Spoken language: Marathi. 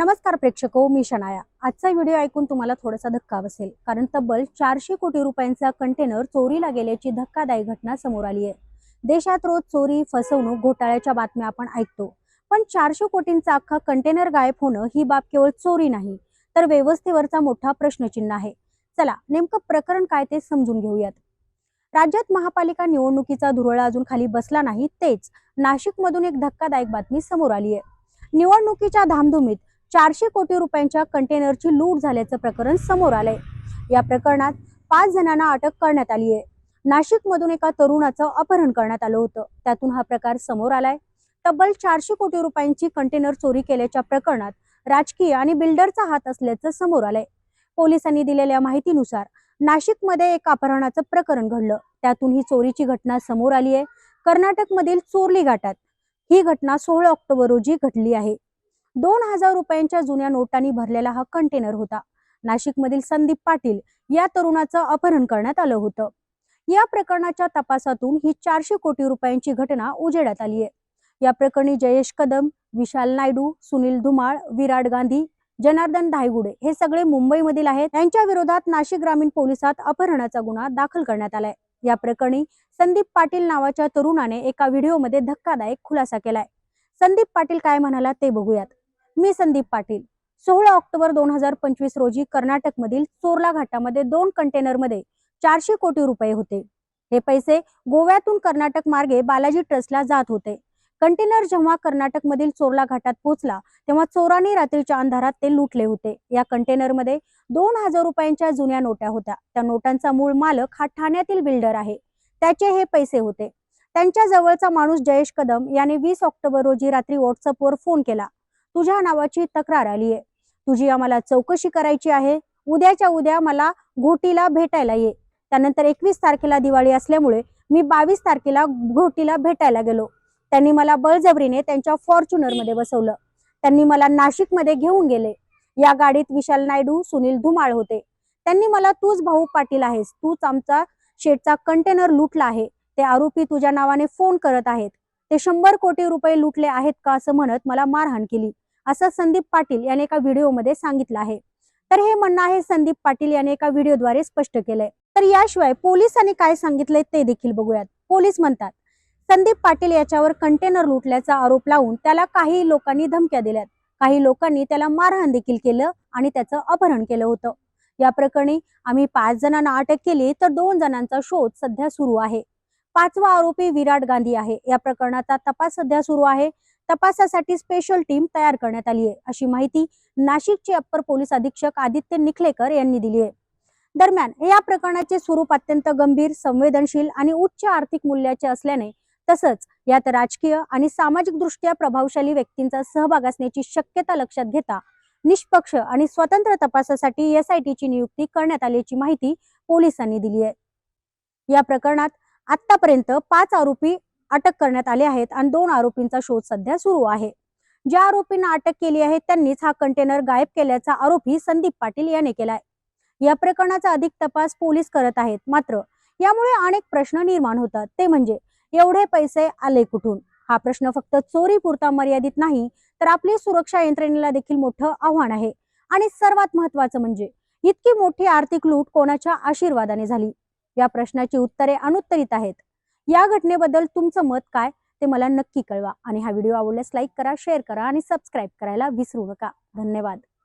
नमस्कार प्रेक्षको मी शनाया. आजचा व्हिडिओ ऐकून तुम्हाला थोडासा धक्का बसेल कारण तब्बल चारशे कोटी रुपयांचा कंटेनर चोरीला गेल्याची धक्कादायक घटना समोर आली आहे. देशात रोज चोरी फसवणूक घोटाळ्याच्या बातम्या आपण ऐकतो पण चारशे कोटींचा अख्खा कंटेनर गायब होणं ही बाब केवळ चोरी नाही तर व्यवस्थेवरचा मोठा प्रश्नचिन्ह आहे. चला नेमकं प्रकरण काय ते समजून घेऊयात. राज्यात महापालिका निवडणुकीचा धुरळा अजून खाली बसला नाही तेच नाशिकमधून एक धक्कादायक बातमी समोर आली आहे. निवडणुकीच्या धामधुमीत चारशे कोटी रुपयांच्या कंटेनरची लूट झाल्याचं प्रकरण समोर आलंय. या प्रकरणात पाच जणांना अटक करण्यात आली आहे नाशिकमधून एका तरुणाचं अपहरण करण्यात आलं होतं. त्यातून हा प्रकार समोर आलाय. तब्बल चारशे कोटी रुपयांची कंटेनर चोरी केल्याच्या प्रकरणात राजकीय आणि बिल्डरचा हात असल्याचं समोर आलंय. पोलिसांनी दिलेल्या माहितीनुसार नाशिकमध्ये एक अपहरणाचं प्रकरण घडलं. त्यातून ही चोरीची घटना समोर आली आहे कर्नाटकमधील चोरली घाटात ही घटना सोळा ऑक्टोबर रोजी घडली आहे. दोन हजार रुपयांच्या जुन्या नोटांनी भरलेला हा कंटेनर होता. नाशिकमधील संदीप पाटील या तरुणाचं अपहरण करण्यात आलं होतं. या प्रकरणाच्या तपासातून ही चारशे कोटी रुपयांची घटना उजेडात आली आहे. या प्रकरणी जयेश कदम विशाल नायडू सुनील धुमाळ विराट गांधी जनार्दन धायगुडे हे सगळे मुंबईमधील आहेत. त्यांच्या विरोधात नाशिक ग्रामीण पोलिसात अपहरणाचा गुन्हा दाखल करण्यात आलाय. या प्रकरणी संदीप पाटील नावाच्या तरुणाने एका व्हिडिओमध्ये धक्कादायक खुलासा केलाय. संदीप पाटील काय म्हणाला ते बघूयात. मी संदीप पाटील. सोळा ऑक्टोबर दोन हजार पंचवीस रोजी कर्नाटकमधील चोरला घाटामध्ये दोन कंटेनरमध्ये चारशे कोटी रुपये होते. हे पैसे गोव्यातून कर्नाटक मार्गे बालाजी ट्रस्टला जात होते. कंटेनर जेव्हा कर्नाटकमधील चोरला घाटात पोहोचला तेव्हा चोरांनी रात्रीच्या अंधारात ते लुटले होते. या कंटेनरमध्ये दोन हजार रुपयांच्या जुन्या नोटा होत्या. त्या नोटांचा मूळ मालक हा ठाण्यातील बिल्डर आहे. त्याचे हे पैसे होते. त्यांच्या जवळचा माणूस जयेश कदम याने वीस ऑक्टोबर रोजी रात्री व्हॉट्सअपवर फोन केला. तुझ्या नावाची तक्रार आली आहे. तुझी आम्हाला चौकशी करायची आहे. उद्याच्या उद्या मला घोटीला भेटायला ये. त्यानंतर एकवीस तारखेला दिवाळी असल्यामुळे मी बावीस तारखेला घोटीला भेटायला गेलो. त्यांनी मला बळजबरीने त्यांच्या फॉर्च्युनरमध्ये बसवलं. त्यांनी मला नाशिकमध्ये घेऊन गेले. या गाडीत विशाल नायडू सुनील धुमाळ होते. त्यांनी मला तूच भाऊ पाटील आहेस. तूच आमचा शेटचा कंटेनर लुटला आहे. ते आरोपी तुझ्या नावाने फोन करत आहेत. ते शंभर कोटी रुपये लुटले आहेत का असं म्हणत मला मारहाण केली. असं संदीप पाटील याने एका व्हिडिओमध्ये सांगितलं आहे. तर हे म्हणणं आहे संदीप पाटील याने एका व्हिडिओद्वारे स्पष्ट केलंय. तर याशिवाय पोलिसांनी काय सांगितलंय ते देखील बघूयात. पोलीस म्हणतात संदीप पाटील याच्यावर कंटेनर लुटल्याचा आरोप लावून त्याला काही लोकांनी धमक्या दिल्यात. काही लोकांनी त्याला मारहाण देखील केलं आणि त्याचं अपहरण केलं होतं. या प्रकरणी आम्ही पाच जणांना अटक केली तर दोन जणांचा शोध सध्या सुरू आहे. पाचवा आरोपी विराट गांधी आहे. या प्रकरणाचा तपास सध्या सुरू आहे. तपासासाठी स्पेशल टीम तयार करण्यात आली आहे. अशी माहिती नाशिकचे अप्पर पोलीस अधीक्षक आदित्य निखलेकर यांनी दिली आहे. दरम्यान या प्रकरणाचे स्वरूप अत्यंत गंभीर संवेदनशील आणि उच्च आर्थिक मूल्याचे असल्याने तसंच यात राजकीय आणि सामाजिक दृष्ट्या प्रभावशाली व्यक्तींचा सहभाग असण्याची शक्यता लक्षात घेता निष्पक्ष आणि स्वतंत्र तपासासाठी एस आय नियुक्ती करण्यात आल्याची माहिती पोलिसांनी दिली आहे. या प्रकरणात आतापर्यंत पाच आरोपी अटक करण्यात आले आहेत आणि दोन आरोपींचा शोध सध्या सुरू आहे. ज्या आरोपींना अटक केली आहे त्यांनीच हा कंटेनर गायब केल्याचा आरोपी संदीप पाटील याने केलाय. या प्रकरणाचा अधिक तपास पोलीस करत आहेत. मात्र यामुळे अनेक प्रश्न निर्माण होतात. ते म्हणजे एवढे पैसे आले कुठून? हा प्रश्न फक्त चोरी पुरता मर्यादित नाही तर आपली सुरक्षा यंत्रणेला देखील मोठं आव्हान आहे. आणि सर्वात महत्वाचं म्हणजे इतकी मोठी आर्थिक लूट कोणाच्या आशीर्वादाने झाली? या प्रश्नाची उत्तरे अनुत्तरित आहेत. या घटनेबद्दल तुमचं मत काय ते मला नक्की कळवा आणि हा व्हिडिओ आवडल्यास लाईक करा शेअर करा आणि सबस्क्राईब करायला विसरू नका. धन्यवाद.